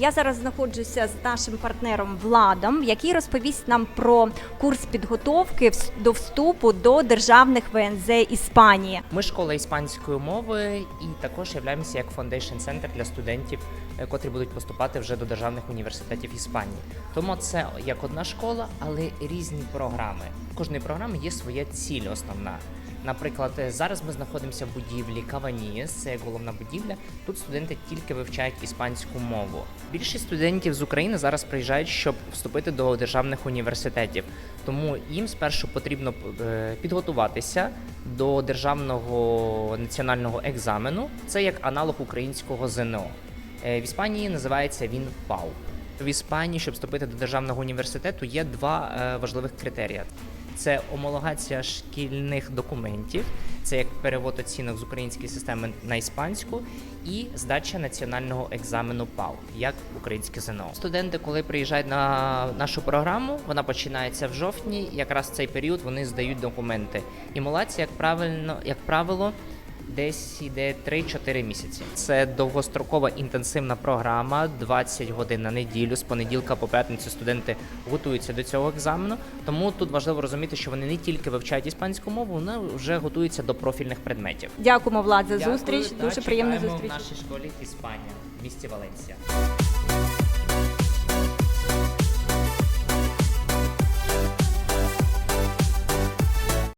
Я зараз знаходжуся з нашим партнером Владом, який розповість нам про курс підготовки до вступу до державних ВНЗ Іспанії. Ми школа іспанської мови і також являємося як фондейшн центр для студентів, е, котрі будуть поступати вже до державних університетів Іспанії. Тому це як одна школа, але різні програми. Кожної програми є своя ціль основна. Наприклад, зараз ми знаходимося в будівлі Каванієс, це головна будівля. Тут студенти тільки вивчають іспанську мову. Більшість студентів з України зараз приїжджають, щоб вступити до державних університетів. Тому їм спершу потрібно е, підготуватися до державного національного екзамену. Це як аналог українського ЗНО. Е, В Іспанії називається він ПАУ. В Іспанії, щоб вступити до державного університету, є два е, важливих критерії. Це омологація шкільних документів, це як перевод оцінок з української системи на іспанську, і здача національного екзамену ПАУ, як українське ЗНО. Студенти, коли приїжджають на нашу програму, вона починається в жовтні. Якраз в цей період вони здають документи. Імолація, як правильно, як правило, десь йде 3-4 місяці. Це довгострокова інтенсивна програма, 20 годин на неділю. З понеділка по п'ятницю студенти готуються до цього екзамену. Тому тут важливо розуміти, що вони не тільки вивчають іспанську мову, вони вже готуються до профільних предметів. Дякуємо, Влад, за Дякую, зустріч. та Дуже приємна чекаємо зустріч. в нашій школі Іспанія в місті Валенсія.